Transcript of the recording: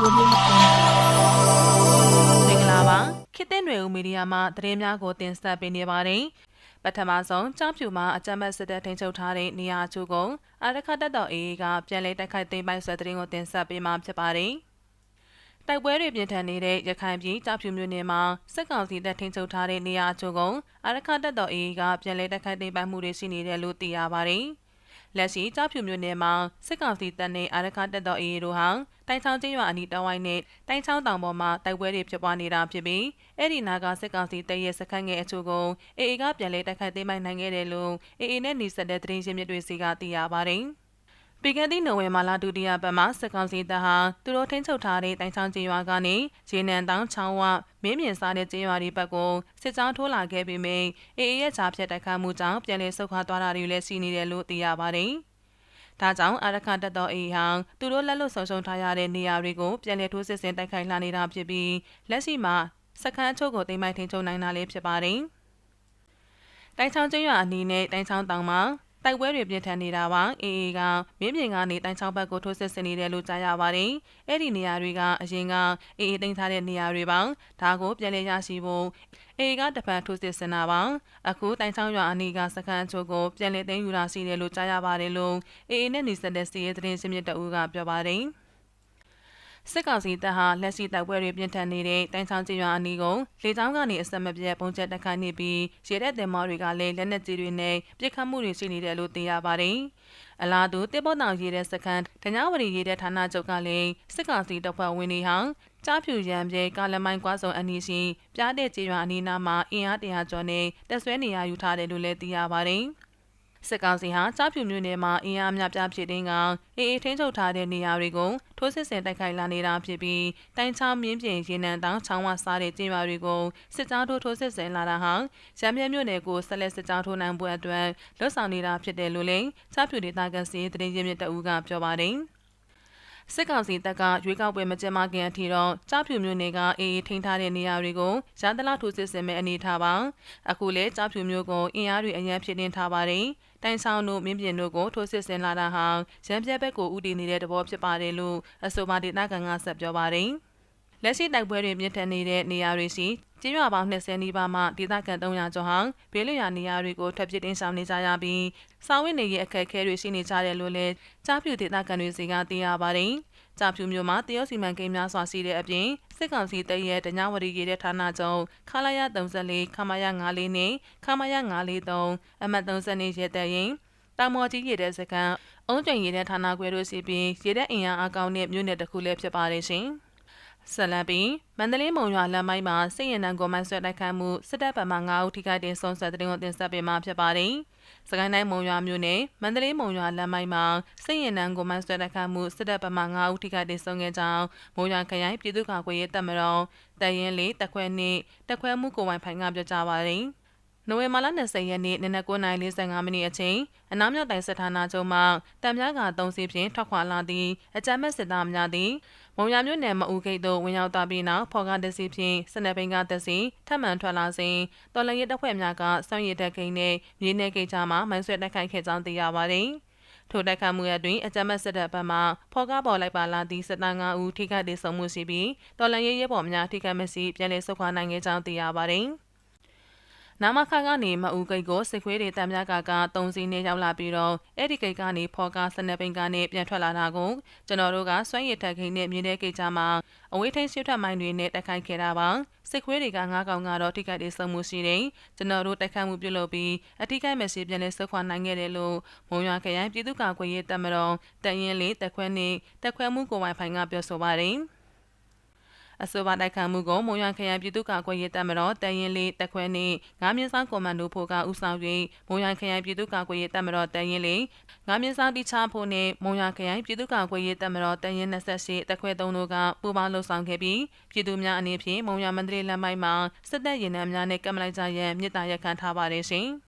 Audio Jungle. မင်္ဂလာပါခေတ်သစ်ຫນွေဦးမီဒီယာမှသတင်းများကိုတင်ဆက်ပေးနေပါတယ်ပထမဆုံးကြောင်းဖြူမှာအကြမ်းဖက်စစ်တပ်ထိန်းချုပ်ထားတဲ့နေရာအချို့ကိုအာရခတပ်တော် AA ကပြန်လည်တိုက်ခိုက်သိမ်းပိုက်ဆွဲသတင်းကိုတင်ဆက်ပေးမှာဖြစ်ပါတယ်တိုက်ပွဲတွေပြင်းထန်နေတဲ့ရခိုင်ပြည်ကြောက်ဖြူမြို့နယ်မှာစစ်ကောင်စီတပ်ထိန်းချုပ်ထားတဲ့နေရာအချို့ကိုအာရခတပ်တော် AA ကပြန်လည်တိုက်ခိုက်သိမ်းပိုက်မှုတွေရှိနေတယ်လို့သိရပါတယ် လက်ရှိကြောက်ဖြူမြို့နယ်မှာစစ်ကောင်စီတပ်နဲ့အာရခတပ်တော် AA တို့ဟာတိုင်ချောင်းကျင်းရွာအနီးတောင်ဝိုင်းနဲ့တိုင်ချောင်းတောင်ပေါ်မှာတိုက်ပွဲတွေဖြစ်ပွားနေတာဖြစ်ပြီးအဲ့ဒီနာကစစ်ကောင်စီတပ်ရဲ့စခန်းငယ်အချို့ကို AA ကပြန်လည်တိုက်ခိုက်သိမ်းပိုက်နိုင်ခဲ့တယ်လို့ AA နဲ့နှိစက်တဲ့သတင်းရင်းမြစ်တွေစီကသိရပါတယ်။ ပြီးခဲ့သည့်နိုဝင်ဘာလဒုတိယပတ်မှာစစ်ကောင်စီတပ်ဟာသူတို့ထိန်းချုပ်ထားတဲ့တိုင်ချောင်းကျေးရွာကနေဂျေနန်တောင်ချောင်းဝမင်းမြင့်စားတဲ့ကျေးရွာတွေဘက်ကိုစစ်ကြောင်းထိုးလာခဲ့ပြီးမြင် AA ရဲ့ဂျာဖြတ်တိုက်ခိုက်မှုကြောင့်ပြန်လည်ဆုတ်ခွာသွားတာတွေလည်းရှိနေတယ်လို့သိရပါတယ်။ဒါကြောင့်အာရခတပ်တော် AA ဟောင်းသူတို့လက်လွတ်ဆုံရှုံထားရတဲ့နေရာတွေကိုပြန်လည်ထိုးစစ်ဆင်တိုက်ခိုက်လာနေတာဖြစ်ပြီးလက်ရှိမှာစခန်းအချို့ကိုတိမ်မိုက်ထင်းချုံနိုင်တာလေးဖြစ်ပါတယ်။တိုင်ချောင်းကျင်းရွာအနီးနဲ့တိုင်ချောင်းတောင်မှာ တိုက်ပွဲတွေပြင်းထန်နေတာပါအေအေကမြင်းမြင်ကနေတိုင်ချောင်းဘက်ကိုထိုးစစ်ဆင်နေတယ်လို့ကြားရပါတယ်အဲ့ဒီနေရာတွေကအရင်ကအေအေတင်ထားတဲ့နေရာတွေပါဒါကိုပြန်လည်ရရှိဖို့အေကတပန်ထိုးစစ်ဆင်တာပါအခုတိုင်ချောင်းရွာအနီးကစခန်းချို့ကိုပြန်လည်သိမ်းယူလာရှိတယ်လို့ကြားရပါတယ်လို့အေအေနဲ့နေဆက်တဲ့စီးရဲသတင်းစမြစ်တအူးကပြောပါတယ် စစ်ကောင်စီတပ်ဟာလက်ရှိတိုက်ပွဲတွေပြင်းထန်နေတဲ့တိုင်ချောင်းကျေးရွာအနီးကိုလေကြောင်းကနေအဆက်မပြတ်ပုံကျက်တက်ခိုင်းနေပြီးရေတဲ့တင်မောတွေကလည်းလက်နက်ကြီးတွေနဲ့ပစ်ခတ်မှုတွေရှိနေတယ်လို့သိရပါတယ်။အလားတူတစ်ပုတ်တောင်ရေတဲ့စခန်းတညာဝရီရေတဲ့ဌာနချုပ်ကလည်းစစ်ကောင်စီတပ်ဖွဲ့ဝင်တွေဟာကြားဖြူရံပြဲကာလမိုင်းကွာစုံအနီးရှိပြားတဲ့ကျေးရွာအနီးနားမှာအင်အားတရာကျော်နဲ့တက်ဆွဲနေရယူထားတယ်လို့လည်းသိရပါတယ်။ စစ်ကောင်စီဟာကြားဖြူမြို့နယ်မှာအင်အားများပြားဖြစ်တဲ့ကအေးအေးထိန်းချုပ်ထားတဲ့နေရာတွေကိုထိုးစစ်ဆင်တိုက်ခိုက်လာနေတာဖြစ်ပြီးတိုင်ချောင်းမြင်းပြင်ရေနံတောင်ချောင်းဝစားတဲ့ကျင်းရွာတွေကိုစစ်ကြောင်းထိုးထိုးစစ်ဆင်လာတာဟာရမ်းမြမြို့နယ်ကိုဆက်လက်စစ်ကြောင်းထိုးနိုင်ဖို့အတွက်လွတ်ဆောင်နေတာဖြစ်တယ်လို့လည်းကြားဖြူဒေသကစီးသတင်းရင်းမြစ်တအူးကပြောပါတယ်။ စစ်ကောင်စီတပ်ကရွေးကောက်ပွဲမကျင်းပခင်အထိတော့ကြားဖြူမြို့နယ်ကအေးအေးထိန်းထားတဲ့နေရာတွေကိုရန်တလားထိုးစစ်ဆင်မဲ့အနေထားပါအခုလေကြားဖြူမြို့ကိုအင်အားတွေအရန်ဖြစ်တင်ထားပါတယ်တိုင်ဆောင်တို့မြင်းပြင်တို့ကိုထိုးစစ်ဆင်လာတာဟာရန်ပြက်ဘက်ကိုဥတည်နေတဲ့တဘောဖြစ်ပါတယ်လို့အဆိုပါဒေသခံကဆက်ပြောပါတယ် လက်ရှိတိုက်ပွဲတွေမြင့်ထန်နေတဲ့နေရာတွေရှိကျင်းရွာပေါင်း20နီးပါးမှဒေသခံ300ကျော်ဟောင်းဘေးလွရာနေရာတွေကိုထွက်ပြေးတင်းရှောင်နေကြရပြီးစာဝတ်နေရေးအခက်အခဲတွေရှိနေကြတယ်လို့လည်းကြားဖြူဒေသခံတွေစီကသိရပါတယ်။ကြားဖြူမြို့မှာတရုတ်စီမံကိန်းများစွာရှိတဲ့အပြင်စစ်ကောင်စီတပ်ရဲ့တညဝရီရေးတဲ့ဌာနချုပ်ခလာရ34ခမာရ94နဲ့ခမာရ943အမှတ်30ရဲတဲ့ရင်တာမော်ကြီးရတဲ့စကန်အုံးကျင်ရတဲ့ဌာနခွဲတို့စီပြီးရတဲ့အင်အားအကောင်းတဲ့မြို့နယ်တစ်ခုလည်းဖြစ်ပါတယ်ရှင်။ ဆက်လက်ပြီးမန္တလေးမုံရွာလမ်းမိုင်းမှာစစ်ရင်တန်းကိုမိုင်းဆွဲတိုက်ခိုက်မှုစစ်တပ်ဗမာ9ဦးထိခိုက်တဲ့ဆုံးဆက်တဲ့တင်ကိုတင်ဆက်ပေးမှာဖြစ်ပါတယ်။စကိုင်းတိုင်းမုံရွာမြို့နယ်မန္တလေးမုံရွာလမ်းမိုင်းမှာစစ်ရင်တန်းကိုမိုင်းဆွဲတိုက်ခိုက်မှုစစ်တပ်ဗမာ9ဦးထိခိုက်တဲ့ဆုံးခဲ့ကြောင်းမုံရွာခရိုင်ပြည်သူ့ကာကွယ်ရေးတပ်မတော်တရင်လေးတက်ခွဲနှင့်တက်ခွဲမှုကိုဝိုင်ဖိုင်ကပြောကြားပါတယ်။ နိုဝင်ဘာလ20ရက်နေ့နနက်9:45မိနစ်အချိန်အနောက်မြောက်တိုင်းစစ်ဌာနချုပ်မှတံမြားက3စီးဖြင့်ထွက်ခွာလာသည့်အကြမ်းမဲ့စစ်သားများသည်မုံရမြို့နယ်မအူဂိတ်သို့ဝင်ရောက်သွားပြီးနောက်ဖော်ကားတစီဖြင့်စနေဘိန်ကတစီထပ်မံထွက်လာစဉ်တော်လန်ရဲတပ်ဖွဲ့များကစောင့်ရည်တပ်ဂိတ်နှင့်မြေနယ်ဂိတ်ကြားမှမိုင်းဆွဲတိုက်ခိုက်ခဲ့ကြောင်းသိရပါသည်ထိုတိုက်ခိုက်မှုအတွင်းအကြမ်းမဲ့စစ်တပ်ဘက်မှဖော်ကားပေါ်လိုက်ပါလာသည့်စစ်သား9ဦးထိခိုက်ဒေဆုံးမှုရှိပြီးတော်လန်ရဲရဲဘော်များထိခိုက်မစီပြန်လည်ဆုတ်ခွာနိုင်ခဲ့ကြောင်းသိရပါသည်။ နာမခါကနေမအူဂိတ်ကိုစစ်ခွေးတွေတံမြကက၃စီးနဲ့ရောက်လာပြီးတော့အဲ့ဒီဂိတ်ကနေဖော်ကားစနက်ပင်ကနေပြန်ထွက်လာတာကိုကျွန်တော်တို့ကစွန့်ရည်တက်ခိန်နဲ့မြင်းတဲ့ဂိတ်ကြားမှာအဝေးထိန်ရှစ်ထပ်မိုင်းတွေနဲ့တိုက်ခိုက်ခဲ့တာပါစစ်ခွေးတွေကငါးကောင်ကတော့ထိခိုက်ဒေဆုံးမှုရှိတယ်ကျွန်တော်တို့တိုက်ခိုက်မှုပြုလုပ်ပြီးအထိခိုက်မဲ့စီပြန်လဲဆုတ်ခွာနိုင်ခဲ့တယ်လို့မုံရွာခရိုင်ပြည်သူ့ကာကွယ်ရေးတပ်မတော်တရင်လေးတက်ခွဲနေတက်ခွဲမှုကိုဝိုင်ဖိုင်ကပြောဆိုပါတယ် အဆိုပါတိုက်ခိုက်မှုကိုမုံရွာခရိုင်ပြည်သူ့ကာကွယ်ရေးတပ်မတော်တရင်လေးတက်ခွဲနှင့်ငါးမြင်းဆောင်ကွန်မန်ဒိုဖို့ကဦးဆောင်၍မုံရွာခရိုင်ပြည်သူ့ကာကွယ်ရေးတပ်မတော်တရင်လေးငါးမြင်းဆောင်တိချဖို့နှင့်မုံရွာခရိုင်ပြည်သူ့ကာကွယ်ရေးတပ်မတော်တရင်28တက်ခွဲ3တို့ကပူးပေါင်းလှုပ်ဆောင်ခဲ့ပြီးပြည်သူများအနေဖြင့်မုံရွာမန္တလေးလမ်းပိုင်းမှာစစ်တပ်ရင်နှံများနှင့်ကမ္မလိုက်ကြရန်မြစ်တာရက်ခံထားပါတယ်ရှင်။